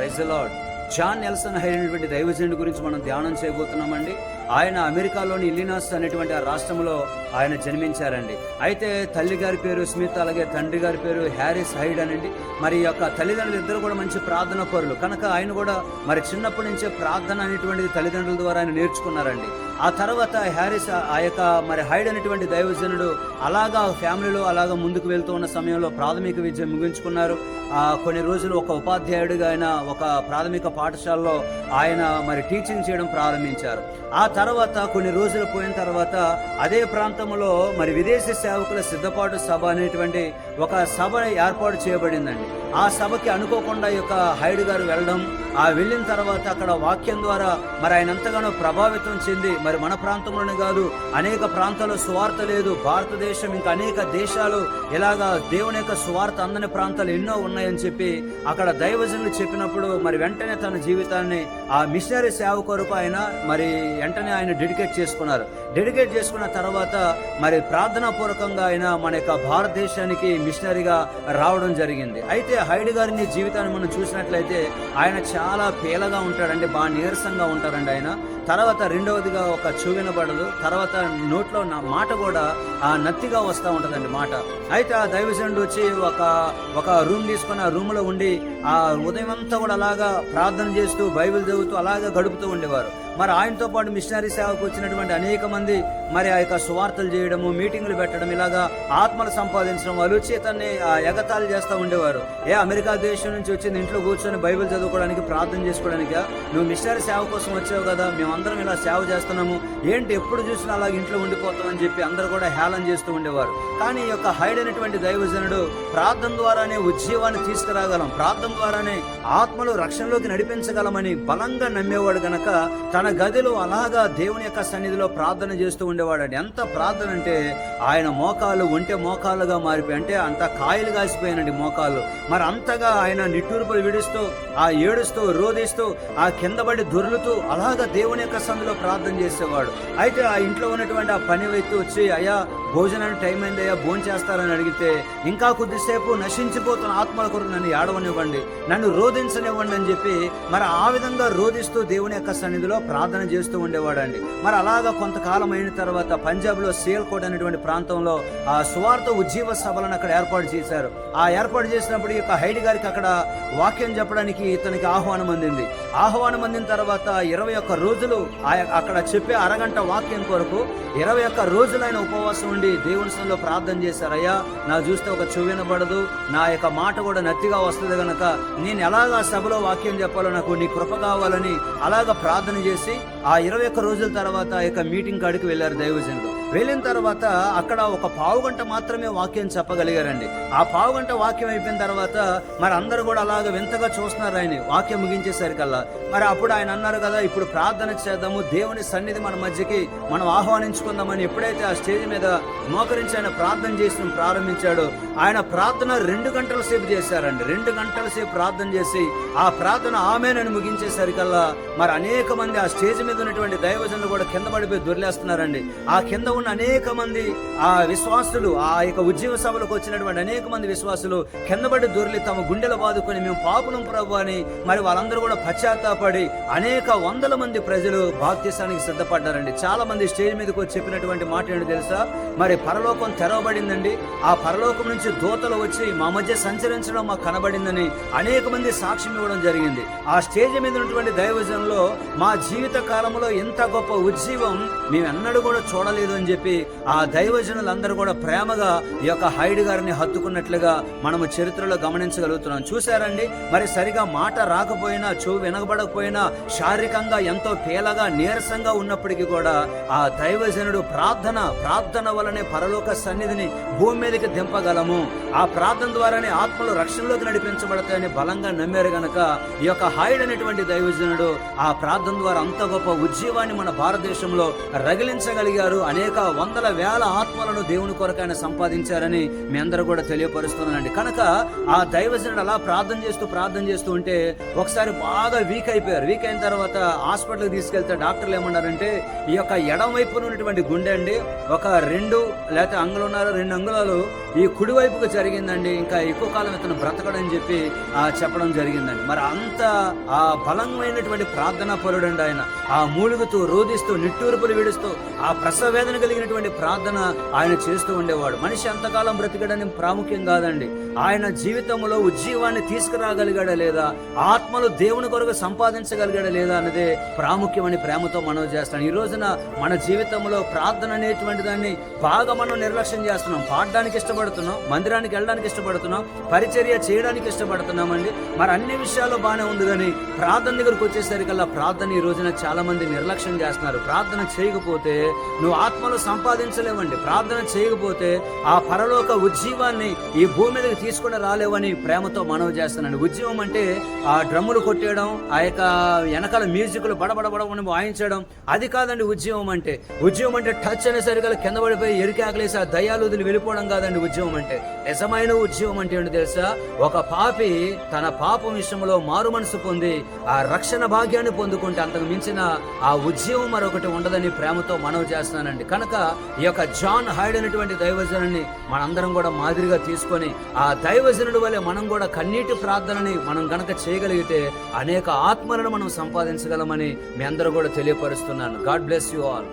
Praise lord. John Nelson అయినటువంటి దైవజనుడి గురించి మనం ధ్యానం చేయబోతున్నామండి. ఆయన అమెరికాలోని ఇల్లినాస్ అనేటువంటి ఆ రాష్ట్రంలో ఆయన జన్మించారండి. అయితే తల్లి గారి పేరు స్మిత్ అలాగే తండ్రి గారి పేరు హ్యారిస్ హైడ్ అనండి. మరి ఈ యొక్క తల్లిదండ్రులు ఇద్దరు కూడా మంచి ప్రార్థన పరులు. కనుక ఆయన కూడా మరి చిన్నప్పటి నుంచే ప్రార్థన అనేటువంటిది తల్లిదండ్రుల ద్వారా ఆయన నేర్చుకున్నారండి. ఆ తర్వాత హ్యారిస్ ఆ యొక్క మరి హైడ్ అనేటువంటి దైవజనుడు అలాగా ఫ్యామిలీలో అలాగా ముందుకు వెళ్తూ ఉన్న సమయంలో ప్రాథమిక విద్య ముగించుకున్నారు. కొన్ని రోజులు ఒక ఉపాధ్యాయుడిగా ఆయన ఒక ప్రాథమిక పాఠశాలలో ఆయన మరి టీచింగ్ చేయడం ప్రారంభించారు. ఆ తర్వాత కొన్ని రోజులు పోయిన తర్వాత అదే ప్రాంతంలో మరి విదేశీ సేవకుల సిద్ధపాటు సభ అనేటువంటి ఒక సభ ఏర్పాటు చేయబడిందండి. ఆ సభకి అనుకోకుండా ఈ యొక్క హైడ్ గారు వెళ్ళడం ఆ వెళ్ళిన తర్వాత అక్కడ వాక్యం ద్వారా మరి ఆయన ఎంతగానో ప్రభావితం చెంది మరి మన ప్రాంతంలోనే కాదు అనేక ప్రాంతాల్లో సువార్త లేదు భారతదేశం ఇంకా అనేక దేశాలు ఇలాగా దేవుని యొక్క సువార్త అందని ప్రాంతాలు ఎన్నో ఉన్నాయని చెప్పి అక్కడ దైవజనులు చెప్పినప్పుడు మరి వెంటనే తన జీవితాన్ని ఆ మిషనరీ సేవ కొరకు ఆయన మరి వెంటనే ఆయన డెడికేట్ చేసుకున్నారు. డెడికేట్ చేసుకున్న తర్వాత మరి ప్రార్థనా పూర్వకంగా ఆయన మన యొక్క భారతదేశానికి మిషనరీగా రావడం జరిగింది. అయితే హైడ్ గారిని జీవితాన్ని మనం చూసినట్లయితే ఆయన చాలా పేలగా ఉంటాడండి బాగా నీరసంగా ఉంటారండి ఆయన. తర్వాత రెండవదిగా ఒక చూవినబడదు తర్వాత నోట్లో నా మాట కూడా ఆ నత్తిగా వస్తూ ఉంటుందండి మాట. అయితే ఆ దైవజనుడు వచ్చి ఒక ఒక రూమ్ తీసుకొని ఆ రూమ్లో ఉండి ఆ ఉదయం అంతా కూడా అలాగా ప్రార్థన చేస్తూ బైబిల్ చదువుతూ అలాగా గడుపుతూ ఉండేవారు. మరి ఆయనతో పాటు మిషనరీ సేవకు వచ్చినటువంటి అనేక మంది మరి ఆ యొక్క సువార్తలు చేయడము మీటింగులు పెట్టడం ఇలాగా ఆత్మలు సంపాదించడం అలుచేతన్ని ఎగతాళి చేస్తూ ఉండేవారు. ఏ అమెరికా దేశం నుంచి వచ్చింది ఇంట్లో కూర్చొని బైబిల్ చదువుకోవడానికి ప్రార్థన చేసుకోవడానికి నువ్వు మిషనరీ సేవ కోసం వచ్చావు కదా మేమందరం ఇలా సేవ చేస్తున్నాము. ఏంటి ఎప్పుడు చూసినా అలాగ ఇంట్లో ఉండిపోతామని చెప్పి అందరూ కూడా హేళన చేస్తూ ఉండేవారు. కానీ ఈ యొక్క హైడ్ అనేటువంటి దైవజనుడు ప్రార్థన ద్వారానే ఉజ్జీవాన్ని తీసుకురాగలం. ప్రార్థన ద్వారానే ఆత్మలు రక్షణలోకి నడిపించగలమని బలంగా నమ్మేవాడు గనక తన గదిలో అలాగా దేవుని యొక్క సన్నిధిలో ప్రార్థన చేస్తూ ఉండేవాడు ఎంత ప్రార్థన అంటే ఆయన మోకాలు ఒంటె మోకాలుగా మారిపోయి అంటే అంత కాయలు కాసిపోయానండి మోకాలు మరి అంతగా ఆయన నిట్టూర్పులు విడుస్తూ ఆ ఏడుస్తూ రోధిస్తూ ఆ కింద పడి దొర్లుతూ అలాగా దేవుని యొక్క సన్నిధిలో ప్రార్థన చేసేవాడు. అయితే ఆ ఇంట్లో ఉన్నటువంటి ఆ పని వ్యక్తి వచ్చి అయ్యా భోజనానికి టైం అయిందయ్యా భోజనం చేస్తారని అడిగితే ఇంకా కొద్దిసేపు నశించిపోతున్న ఆత్మల కొరకు నన్ను ఏడవనివ్వండి నన్ను రోధించనివ్వండి అని చెప్పి మరి ఆ విధంగా రోధిస్తూ దేవుని యొక్క సన్నిధిలో ప్రార్థన చేస్తూ ఉండేవాడండి. మరి అలాగా కొంతకాలం అయిన తర్వాత పంజాబ్లో సియల్కోట్ అనేటువంటి ప్రాంతంలో ఆ సువార్త ఉజ్జీవ సభలను అక్కడ ఏర్పాటు చేశారు. ఆ ఏర్పాటు చేసినప్పుడు ఈ యొక్క హైడి గారికి అక్కడ వాక్యం చెప్పడానికి ఇతనికి ఆహ్వానం అందింది. ఆహ్వానం అందిన తర్వాత ఇరవై ఒక్క రోజులు ఆ- అక్కడ చెప్పే అరగంట వాక్యం కొరకు ఇరవై ఒక్క రోజులు ఆయన ఉపవాసం నుండి దేవుని ప్రార్థన చేశారు అయ్యా నా చూస్తే ఒక చెవినబడదు నా యొక్క మాట కూడా నత్తిగా వస్తుంది గనక నేను ఎలాగా సభలో వాక్యం చెప్పాలో నాకు నీ కృప కావాలని అలాగా ప్రార్థన చేసి ఆ ఇరవై ఒక్క రోజుల తర్వాత ఆ యొక్క మీటింగ్ కాడికి వెళ్ళారు దైవజనులు. వెళ్ళిన తర్వాత అక్కడ ఒక పావు గంట మాత్రమే వాక్యం చెప్పగలిగారండి. ఆ పావు గంట వాక్యం అయిపోయిన తర్వాత మరి అందరూ కూడా అలాగ వింతగా చూస్తున్నారు ఆయన వాక్యం ముగించేసరికల్లా. మరి అప్పుడు ఆయన అన్నారు కదా ఇప్పుడు ప్రార్థన చేద్దాము. దేవుని సన్నిధి మన మధ్యకి మనం ఆహ్వానించుకుందామని ఎప్పుడైతే ఆ స్టేజ్ మీద మోకరించి ఆయన ప్రార్థన చేసిన ప్రారంభించాడు ఆయన ప్రార్థన రెండు గంటల సేపు చేశారండి. రెండు గంటల సేపు ప్రార్థన చేసి ఆ ప్రార్థన ఆమెనని ముగించేసరికల్లా మరి అనేక మంది ఆ స్టేజ్ మీద ఉన్నటువంటి దైవజనులు కూడా కింద పడిపోయి దొరిలేస్తున్నారండి. ఆ కింద ఉన్న అనేక మంది ఆ విశ్వాసులు ఆ యొక్క ఉద్యమ సభలకు వచ్చినటువంటి అనేక మంది విశ్వాసులు కిందపడి దొరికి తమ గుండెలు బాదుకొని మేము పాపులం ప్రభు అని మరి వాళ్ళందరూ కూడా పశ్చాత్తాపడి అనేక వందల మంది ప్రజలు బాప్తీసానికి సిద్ధపడ్డారండి. చాలా మంది స్టేజ్ మీదకి వచ్చి చెప్పినటువంటి మాట ఏంటో తెలుసా? మరి పరలోకం తెరవబడిందండి. ఆ పరలోకం నుంచి దూతలు వచ్చి మా మధ్య సంచరించడం మాకు కనబడిందని అనేక మంది సాక్ష్యం ఇవ్వడం జరిగింది. ఆ స్టేజ్ మీద ఉన్నటువంటి దైవజనంలో మా జీవిత కాలంలో ఇంత గొప్ప ఉజ్జీవం మేము ఎన్నడూ కూడా చూడలేదు అని చెప్పి ఆ దైవజనులందరూ కూడా ప్రేమగా ఈ యొక్క హైడ్ గారిని హత్తుకున్నట్లుగా మనము చరిత్రలో గమనించగలుగుతున్నాం. చూశారండి? మరి సరిగా మాట రాకపోయినా చెవు వినగబడకపోయినా శారీరకంగా ఎంతో పేలగా నీరసంగా ఉన్నప్పటికీ కూడా ఆ దైవజనుడు ప్రార్థన ప్రార్థన వలనే పరలోక సన్నిధిని భూమి మీదకి దింపగలము. ఆ ప్రార్థన ద్వారానే ఆత్మలు రక్షణలోకి నడిపించబడతాయని బలంగా నమ్మారు గనక ఈ యొక్క హైడ్ అనేటువంటి దైవజనుడు ఆ ప్రార్థన ద్వారా అంత గొప్ప ఉజ్జీవాన్ని మన భారతదేశంలో రగిలించగలిగారు. అనేక వందల వేల ఆత్మలను దేవుని కొరకు ఆయన సంపాదించారని మీ అందరూ కూడా తెలియపరుస్తున్నానండి కనుక ఆ దైవజనుడు అలా ప్రార్థన చేస్తూ ప్రార్థన చేస్తూ ఉంటే ఒకసారి బాగా వీక్ అయిపోయారు. వీక్ అయిన తర్వాత హాస్పిటల్కి తీసుకెళ్తే డాక్టర్లు ఏమన్నారంటే ఈ యొక్క ఎడం వైపున ఉన్నటువంటి గుండె అండి ఒక రెండు లేకపోతే అంగుళన్నర రెండు అంగుళాలు ఈ కుడివైపుకు జరిగిందండి. ఇంకా ఎక్కువ కాలం ఇతను బ్రతకడని చెప్పి ఆ, చెప్పడం జరిగిందండి. మరి అంత ఆ బలమైనటువంటి ప్రార్థనా పరుడండి ఆయన. ఆ మూలుగుతూ రోధిస్తూ నిట్టూర్పులు విడుస్తూ ఆ ప్రసవేదన కలిగినటువంటి ప్రార్థన ఆయన చేస్తూ ఉండేవాడు. మనిషి ఎంతకాలం బ్రతికడని ప్రాముఖ్యం కాదండి. ఆయన జీవితంలో ఉజ్జీవాన్ని తీసుకురాగలిగాడా లేదా ఆత్మలు దేవుని కొరకు సంపాదించగలిగాడా లేదా అన్నదే ప్రాముఖ్యమని ప్రేమతో మనం చేస్తాం ఈ రోజున మన జీవితంలో ప్రార్థన అనేటువంటి దాన్ని బాగా మనం నిర్లక్ష్యం చేస్తున్నాం. పాడడానికి ఇష్టపడుతున్నాం మందిరానికి వెళ్ళడానికి ఇష్టపడుతున్నాం పరిచర్య చేయడానికి ఇష్టపడుతున్నామండి. మరి అన్ని విషయాల్లో బాగానే ఉంది కానీ ప్రార్థన దగ్గరకు వచ్చేసరికల్లా ప్రార్థన ఈ రోజున చాలా మంది నిర్లక్ష్యం చేస్తున్నారు. ప్రార్థన చేయకపోతే నువ్వు ఆత్మలు సంపాదించలేవండి. ప్రార్థన చేయకపోతే ఆ పరలోక ఉజ్జీవాన్ని ఈ భూమి మీదకి తీసుకుని రాలేవని ప్రేమతో మనవి చేస్తున్నాను ఉద్యమం అంటే ఆ డ్రమ్ములు కొట్టేయడం ఆ యొక్క వెనకాల మ్యూజిక్లు బడబడబడమని వాయించడం అది కాదండి ఉద్యమం అంటే ఉద్యమం అంటే టచ్ అనేసరికల్లా కింద పడిపోయి ఎరికాకలేసి ఆ దయాలు వదిలి వెళ్ళిపోవడం కాదండి ఉద్యమం అంటే నిజమైన ఉద్యమం అంటే ఏంటో తెలుసా? ఒక పాపి తన పాపం విషయంలో మారు మనసు పొంది ఆ రక్షణ భాగ్యాన్ని పొందుకుంటే అంతకు మించిన ఆ ఉద్యమం మరొకటి ఉండదని ప్రేమతో మనవి చేస్తున్నానండి. కనుక ఈ యొక్క జాన్ హైడ్ అనేటువంటి దైవజనుని మనందరం కూడా మాదిరిగా తీసుకొని ఆ దైవజనుడి వల్లే మనం కూడా కన్నీటి ప్రార్థనని మనం గనక చేయగలిగితే అనేక ఆత్మలను మనం సంపాదించగలమని మీ అందరూ కూడా తెలియపరుస్తున్నాను. God bless you all.